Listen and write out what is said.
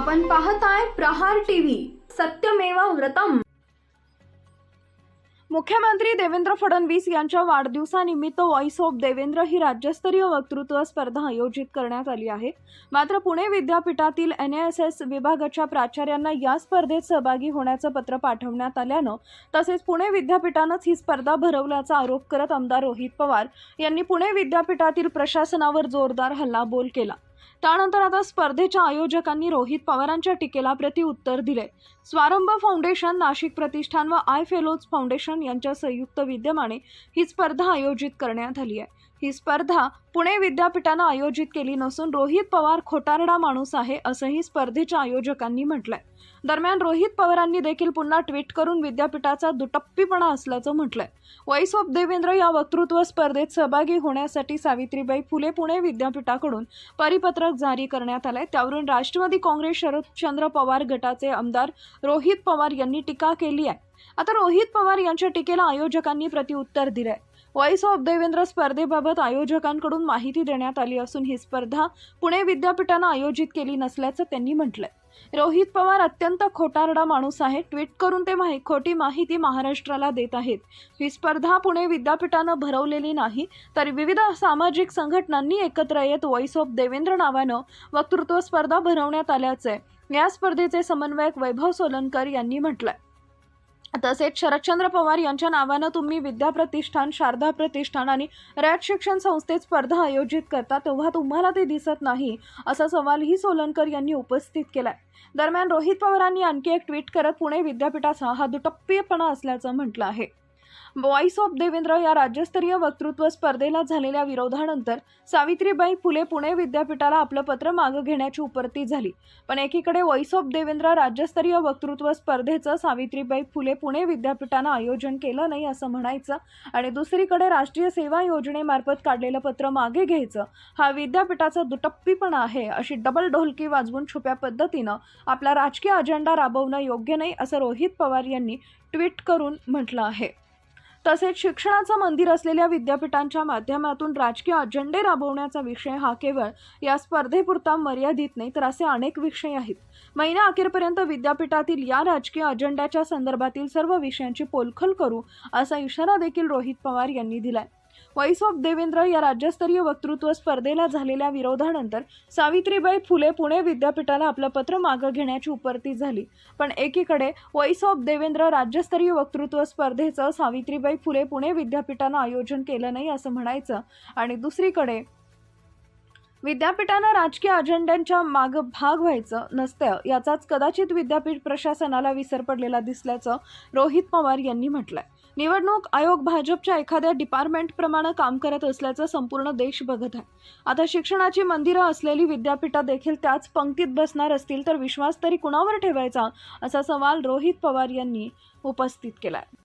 पाहताय प्रहार टीव्ही. सत्यमेवा व्रतम. मुख्यमंत्री देवेंद्र फडणवीस यांच्या वाढदिवसानिमित्त व्हॉइस ऑफ देवेंद्र ही राज्यस्तरीय वक्तृत्व स्पर्धा आयोजित करण्यात आली आहे. मात्र पुणे विद्यापीठातील एन एस एस विभागाच्या प्राचार्यांना या स्पर्धेत सहभागी होण्याचं पत्र पाठवण्यात आल्यानं तसेच पुणे विद्यापीठानंच ही स्पर्धा भरवल्याचा आरोप करत आमदार रोहित पवार यांनी पुणे विद्यापीठातील प्रशासनावर जोरदार हल्लाबोल केला. त्यानंतर आता स्पर्धेच्या आयोजकांनी रोहित पवारांच्या टीकेला प्रतिउत्तर दिले. स्वारंभ फाउंडेशन नाशिक प्रतिष्ठान व आय फेलोज फाउंडेशन यांच्या संयुक्त विद्यमाने ही स्पर्धा आयोजित करण्यात आली आहे. ही स्पर्धा पुणे विद्यापीठानं आयोजित केली नसून रोहित पवार खोटारडा माणूस आहे असंही स्पर्धेच्या आयोजकांनी म्हटलंय. दरम्यान रोहित पवारांनी देखील पुन्हा ट्विट करून विद्यापीठाचा दुटप्पीपणा असल्याचं म्हटलंय. वॉइस ऑफ देवेंद्र या वक्तृत्व स्पर्धेत सहभागी होण्यासाठी सावित्रीबाई फुले पुणे विद्यापीठाकडून परिपत्रक जारी करण्यात आलंय. त्यावरून राष्ट्रवादी काँग्रेस शरदचंद्र पवार गटाचे आमदार रोहित पवार यांनी टीका केली आहे. आता रोहित पवार यांच्या टीकेला आयोजकांनी प्रतिउत्तर दिलंय. व्हॉइस ऑफ देवेंद्र स्पर्धेबाबत आयोजकांकडून माहिती देण्यात आली असून ही स्पर्धा पुणे विद्यापीठानं आयोजित केली नसल्याचं त्यांनी म्हटलंय. रोहित पवार अत्यंत खोटारडा माणूस आहे. ट्विट करून ते माहि खोटी माहिती महाराष्ट्राला देत आहेत. ही स्पर्धा पुणे विद्यापीठानं भरवलेली नाही तर विविध सामाजिक संघटनांनी एकत्र येत व्हॉइस ऑफ देवेंद्र नावानं वक्तृत्व स्पर्धा भरवण्यात आल्याचे या स्पर्धेचे समन्वयक वैभव सोलनकर यांनी म्हटलंय. तसेच शरदचंद्र पवार यांच्या नावानं तुम्ही विद्या प्रतिष्ठान शारदा प्रतिष्ठान आणि रॅट शिक्षण संस्थेत स्पर्धा आयोजित करता तेव्हा तुम्हाला ते दिसत नाही असा सवालही सोलनकर यांनी उपस्थित केलाय. दरम्यान रोहित पवारांनी आणखी एक ट्विट करत पुणे विद्यापीठाचा हा दुटप्पीपणा असल्याचं म्हटलं आहे. व्हॉइस ऑफ देवेंद्र या राज्यस्तरीय वक्तृत्व स्पर्धेला झालेल्या विरोधानंतर सावित्रीबाई फुले पुणे विद्यापीठाला आपलं पत्र मागं घेण्याची उपरती झाली. पण एकीकडे व्हॉइस ऑफ देवेंद्र राज्यस्तरीय वक्तृत्व स्पर्धेचं सावित्रीबाई फुले पुणे विद्यापीठानं आयोजन केलं नाही असं म्हणायचं आणि दुसरीकडे राष्ट्रीय सेवा योजनेमार्फत काढलेलं पत्र मागे घ्यायचं हा विद्यापीठाचा दुटप्पीपणा आहे अशी डबल ढोलकी वाजवून छुप्या पद्धतीनं आपला राजकीय अजेंडा राबवणं योग्य नाही असं रोहित पवार यांनी ट्विट करून म्हटलं आहे. तसेच शिक्षणाचं मंदिर असलेल्या विद्यापीठांच्या माध्यमातून राजकीय अजेंडे राबवण्याचा विषय हा केवळ या स्पर्धेपुरता मर्यादित नाही तर असे अनेक विषय आहेत. महिना अखेरपर्यंत विद्यापीठातील या राजकीय अजेंड्याच्या संदर्भातील सर्व विषयांची पोलखोल करू असा इशारा देखील रोहित पवार यांनी दिलाय. व्हॉइस ऑफ देवेंद्र या राज्यस्तरीय वक्तृत्व स्पर्धेला झालेल्या विरोधानंतर सावित्रीबाई फुले पुणे विद्यापीठाला आपलं पत्र मागं घेण्याची उपरती झाली. पण एकीकडे व्हॉइस ऑफ देवेंद्र राज्यस्तरीय वक्तृत्व स्पर्धेचं सावित्रीबाई फुले पुणे विद्यापीठानं आयोजन केलं नाही असं म्हणायचं आणि दुसरीकडे विद्यापीठानं राजकीय अजेंड्यांच्या मागं भाग व्हायचं नसतं याचाच कदाचित विद्यापीठ प्रशासनाला विसर पडलेला दिसल्याचं रोहित पवार यांनी म्हटलंय. निवडणूक आयोग भाजपच्या एखाद्या डिपार्टमेंटप्रमाणे काम करत असल्याचं संपूर्ण देश बघत आहे. आता शिक्षणाची मंदिरं असलेली विद्यापीठं देखील त्याच पंक्तीत बसणार असतील तर विश्वास तरी कुणावर ठेवायचा? असा सवाल रोहित पवार यांनी उपस्थित केलाय.